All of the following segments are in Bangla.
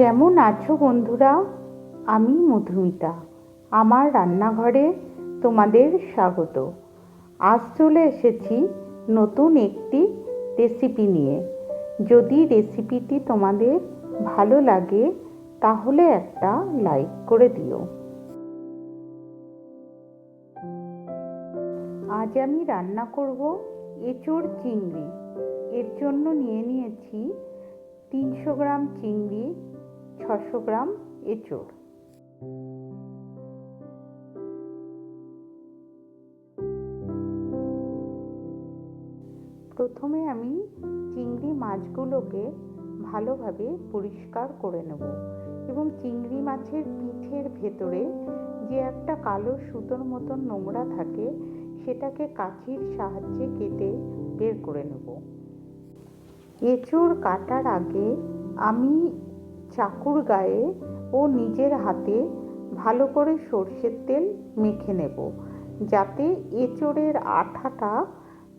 কেমন আছো বন্ধুরা? আমি মধুমিতা। আমার রান্নাঘরে তোমাদের স্বাগত। আজ চলে এসেছি নতুন একটি রেসিপি নিয়ে। যদি রেসিপিটি তোমাদের ভালো লাগে, তাহলে একটা লাইক করে দিও। আজ আমি রান্না করব এঁচোড় চিংড়ি। এর জন্য নিয়ে নিয়েছি তিনশো গ্রাম চিংড়ি ছশো গ্রাম এঁচোড়। প্রথমে আমি চিংড়ি মাছগুলোকে ভালোভাবে পরিষ্কার করে নেব এবং চিংড়ি মাছের পিঠের ভেতরে যে একটা কালো সুতোর মতন নোংরা থাকে, সেটাকে কাঁচির সাহায্যে কেটে বের করে নেব। এঁচোড় কাটার আগে আমি চাকুর গায়ে ও নিজের হাতে ভালো করে সর্ষের তেল মেখে নেব, যাতে এঁচোড়ের আঠাটা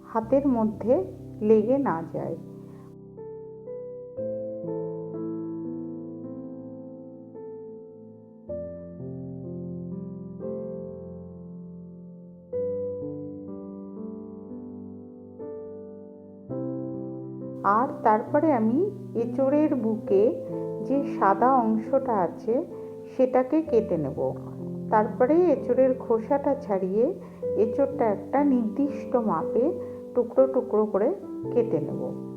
হাতের মধ্যে লেগে না যায়। আর তারপরে আমি এঁচোড়ের বুকে যে সাদা অংশটা আছে, সেটাকে কেটে নেব। তারপরে এঁচোড়ের খোসাটা ছাড়িয়ে এঁচোড়টা একটা নির্দিষ্ট মাপে টুকরো টুকরো করে কেটে নেব।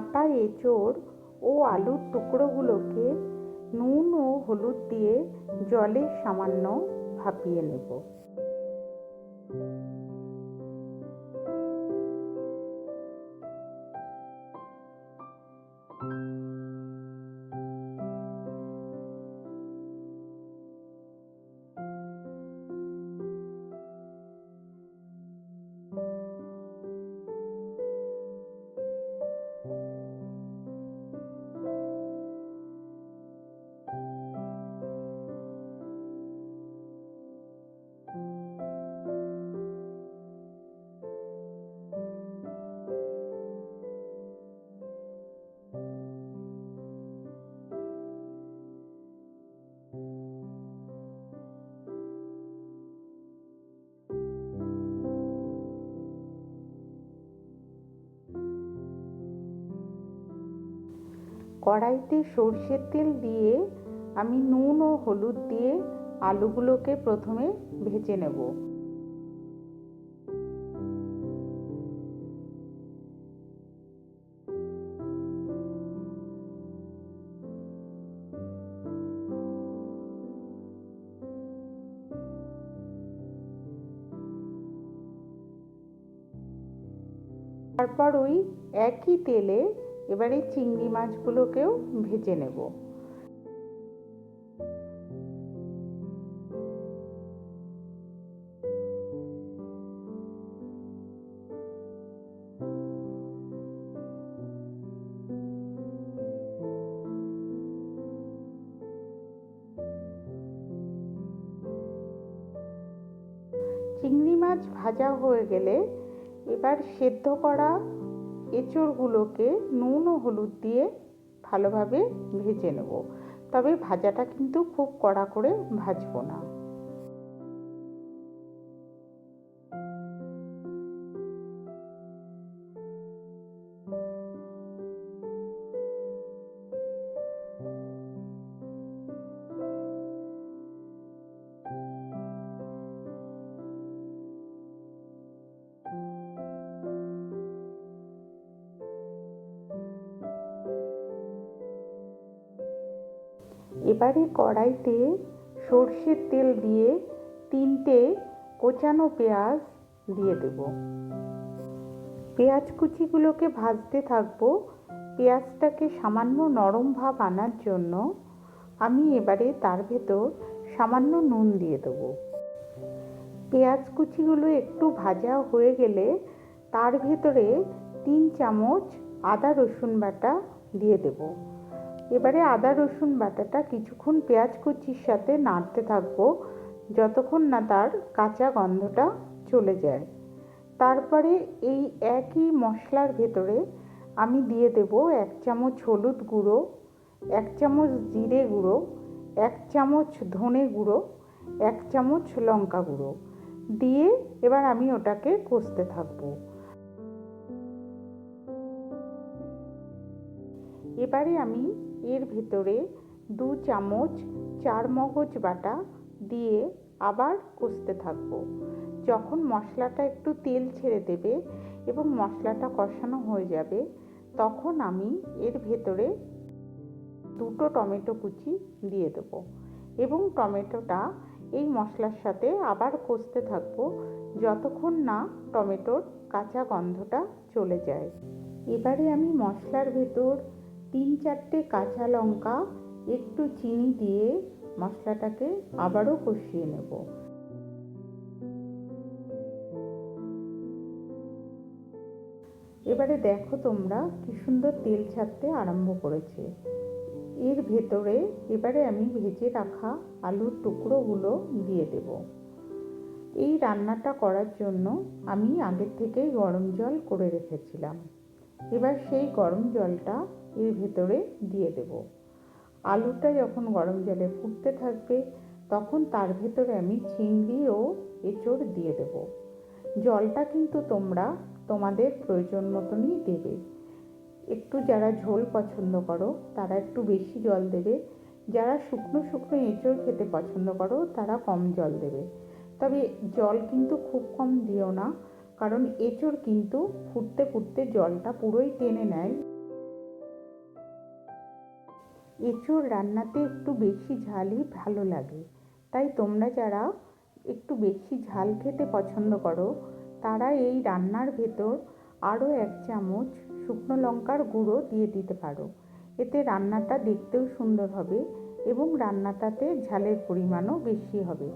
কাটা এঁচোড় ও আলুর টুকরোগুলোকে নুন ও হলুদ দিয়ে জলে সামান্য ভাপিয়ে নেব। কড়াইতে সর্ষের তেল দিয়ে আমি নুন ও হলুদ দিয়ে আলুগুলোকে প্রথমে ভেজে নেব। তারপর ওই একই তেলে এবারে চিংড়ি মাছগুলোকেও ভেজে নেব। চিংড়ি মাছ ভাজা হয়ে গেলে এবার সেদ্ধ করা এঁচড়গুলোকে নুন ও হলুদ দিয়ে ভালোভাবে ভেজে নেব। তবে ভাজাটা কিন্তু খুব কড়া করে ভাজবো না। এবারে কড়াইতে সর্ষের তেল দিয়ে তিনটে কোচানো পেঁয়াজ দিয়ে দেব। পেঁয়াজ কুচিগুলোকে ভাজতে থাকব। পেঁয়াজটাকে সামান্য নরম ভাব আনার জন্য আমি এবারে তার ভেতর সামান্য নুন দিয়ে দেবো। পেঁয়াজ কুচিগুলো একটু ভাজা হয়ে গেলে তার ভেতরে তিন চামচ আদা রসুন বাটা দিয়ে দেব। এবারে আদা, রসুন বাটাটা কিছুক্ষণ পেঁয়াজ কুচির সাথে নাড়তে থাকব, যতক্ষণ না তার কাঁচা গন্ধটা চলে যায়। তারপরে এই একই মশলার ভেতরে আমি দিয়ে দেব এক চামচ হলুদ গুঁড়ো, এক চামচ জিরে গুঁড়ো, এক চামচ ধনে গুঁড়ো, এক চামচ লঙ্কা গুঁড়ো। দিয়ে এবার আমি ওটাকে কষতে থাকব। এবারে আমি এর ভেতরে দু চামচ চার মগজ বাটা দিয়ে আবার কষতে থাকব। যখন মশলাটা একটু তেল ছেড়ে দেবে এবং মশলাটা কষানো হয়ে যাবে, তখন আমি এর ভেতরে দুটো টমেটো কুচি দিয়ে দেবো এবং টমেটোটা এই মশলার সাথে আবার কষতে থাকব যতক্ষণ না টমেটোর কাঁচা গন্ধটা চলে যায়। এবারে আমি মশলার ভেতর তিন চারটে কাঁচা লঙ্কা, একটু চিনি দিয়ে মশলাটাকে আবারও কষিয়ে নেব। এবারে দেখো তোমরা কি সুন্দর তেল ছাড়তে আরম্ভ করেছে। এর ভেতরে এবারে আমি ভেজে রাখা আলুর টুকরোগুলো দিয়ে দেব। এই রান্নাটা করার জন্য আমি আগের থেকেই গরম জল করে রেখেছিলাম। এবার সেই গরম জলটা এর ভেতরে দিয়ে দেব। আলুটা যখন গরম জলে ফুটতে থাকবে, তখন তার ভেতরে আমি চিংড়ি ও এঁচড় দিয়ে দেব। জলটা কিন্তু তোমরা তোমাদের প্রয়োজন মতনই দেবে। একটু যারা ঝোল পছন্দ করো, তারা একটু বেশি জল দেবে। যারা শুকনো শুকনো এঁচড় খেতে পছন্দ করো, তারা কম জল দেবে। তবে জল কিন্তু খুব কম দিও না। কারণ এঁচড় কিন্তু ফুটতে ফুটতে জলটা পুরোই টেনে নেয়। এঁচড় রান্নাতে একটু বেশি ঝালই ভালো লাগে। তাই তোমরা যারা একটু বেশি ঝাল খেতে পছন্দ করো, তারা এই রান্নার ভেতর আরও এক চামচ শুকনো লঙ্কার গুঁড়ো দিয়ে দিতে পারো। এতে রান্নাটা দেখতেও সুন্দর হবে এবং রান্নাটাতে ঝালের পরিমাণও বেশি হবে।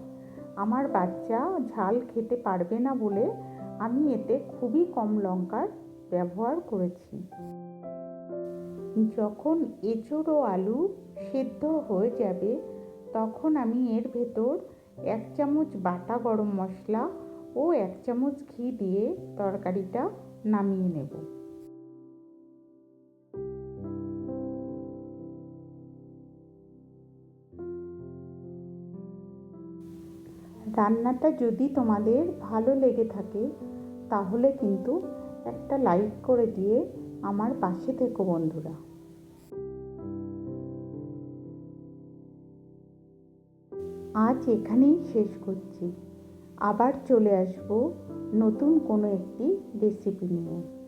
আমার বাচ্চা ঝাল খেতে পারবে না বলে আমি এতে খুবই কম লঙ্কার ব্যবহার করেছি। যখন এঁচড় আলু সেদ্ধ হয়ে যাবে, তখন আমি এর ভেতর এক চামচ বাটা গরম মশলা ও এক চামচ ঘি দিয়ে তরকারিটা নামিয়ে নেব। রান্নাটা যদি তোমাদের ভালো লেগে থাকে, তাহলে কিন্তু একটা লাইক করে দিয়ে আমার পাশে থেকো বন্ধুরা। আজ এখানেই শেষ করছি। আবার চলে আসব নতুন কোনো একটি রেসিপি নিয়ে।